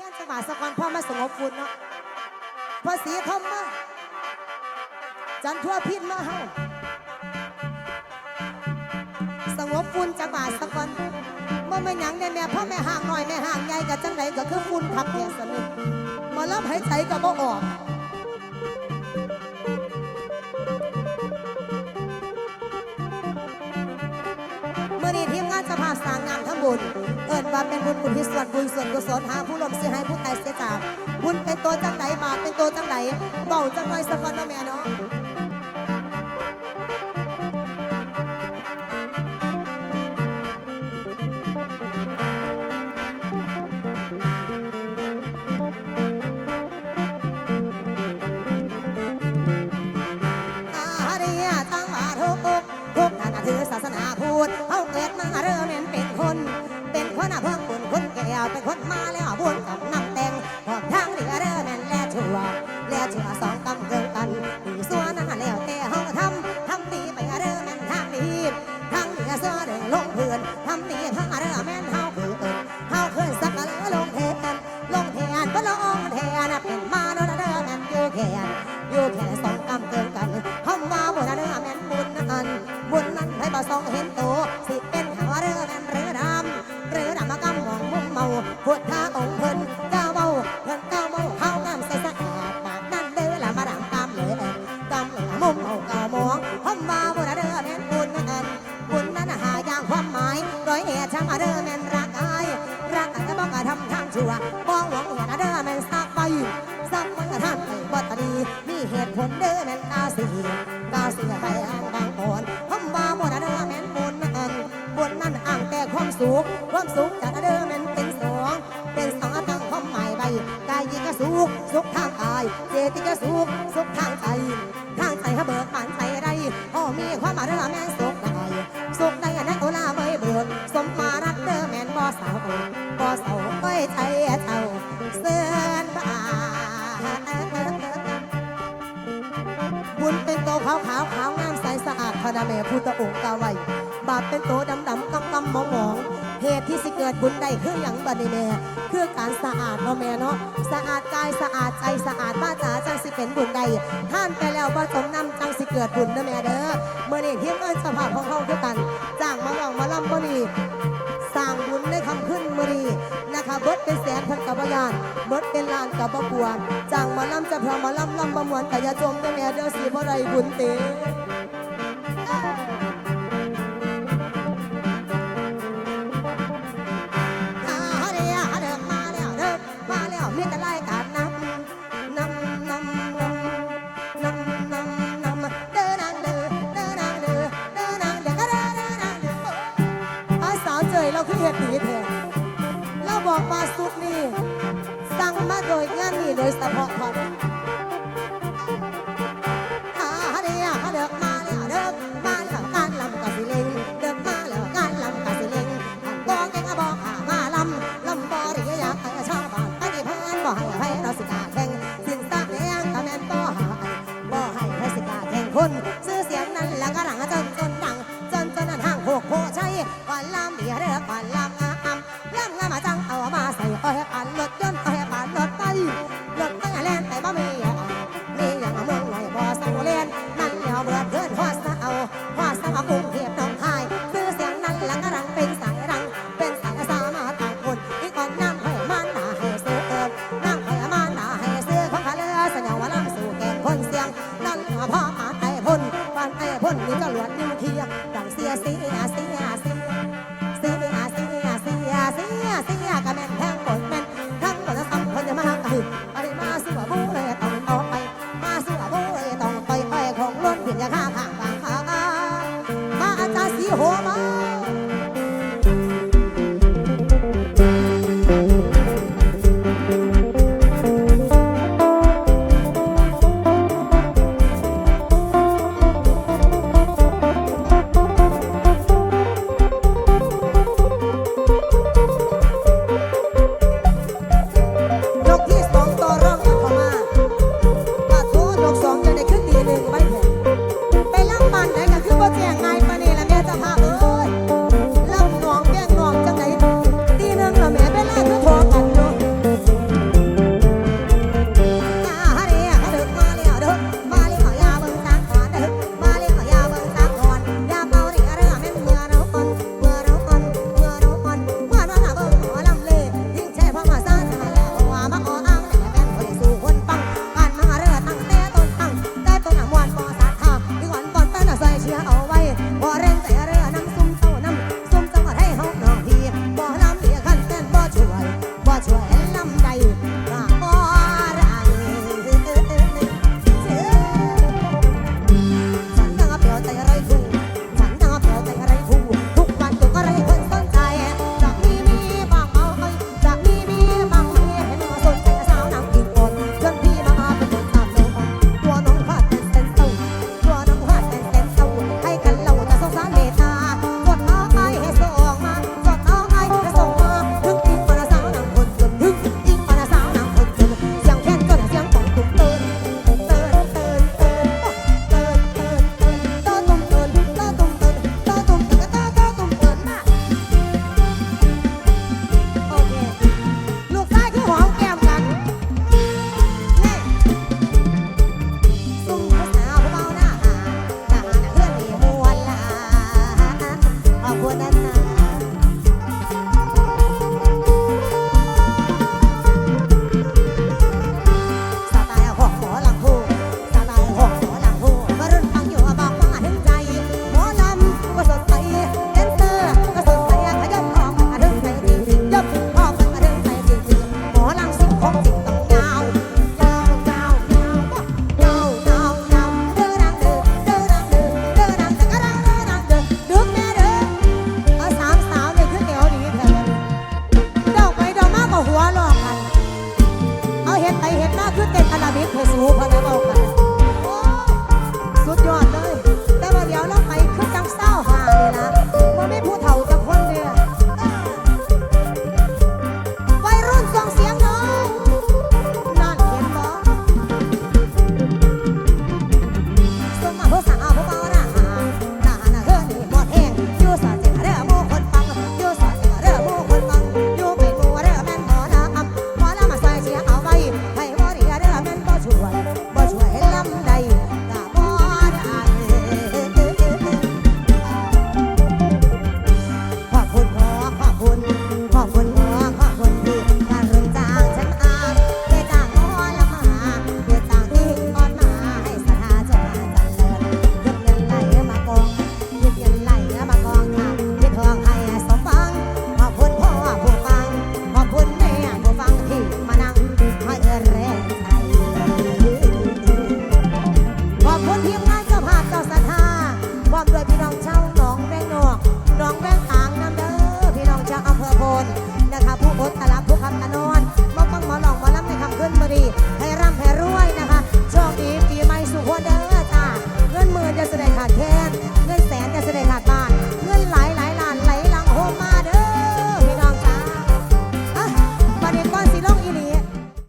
แค่จังหวะสกอนพ่อมาสงบฝุ่นเนาะพอสีคำมาจันทั่วพิษมาเฮาสงบฝุ่นจังหวะสกอนเมื่อไม่หยังได้แม่พ่อแม่ห่างหน่อยแม่ห่างใหญ่กับจังไหนก็คือฝุ่นขับแก่สนิทมาลับหายใจก็บ่ออก ว่าเป็นบุญบุญที่ส่วนบุญส่วนกุศลหาผู้ลมเสียให้ผู้ตายเสียจากบุญเป็นตัวจังไหนบาปเป็นตัวจังไหนเบาจังไรสักคนเนาะแม่เนาะ สุขความสุขจากเดิมมันเป็นสองเป็นสองตั้งความหมายใบกายยิงก็สุขสุขทางกายเจติก็สุขสุขทางใจทางใจเขาเบิกบานใจไรพ่อมีความหมายเรื่องแม่สุขได้สุขได้นักโอลาเบยเบิกสมมารักเดิมแม่นบ่สาวบ่สาวก้ยใจเจ้าเสื่อนบาบุญเป็นโตขาวขาวขาวงามใสสะอาดพระดาแม่พุทธองค์กาไว้บาปเป็นโตดำดำกำกำมองมอง เหตุที่สิเกิดบุญได้คืออย่างบัดนี้แม่คือการสะอาดเนาะแม่เนาะสะอาดกายสะอาดใจสะอาดบ้าจ๋าจังสิเป็นบุญใดท่านไปแล้วบ่จมนำจังสิเกิดบุญเด้อแม่เด้อเมื่อนี้เทียมเอิญสภาพของเขาคือกันจ้างมาลองมาล่ำบ่นี้สร้างบุญในคำขึ้นมือนี้นะคะเบิดเป็นแสนพันกับบยานเบิดเป็นล้านกับบกวนจ้างมาล่ำจะพามมาล่ำล่ำประมวลกะยาจมเด้อแม่เด้อสิบ่ได้บุญเตห ยเราคือเห็ดดีแท้เราบอกมาสุกนี่สั่งมาโดยงานนี้โดยเฉพาะครับ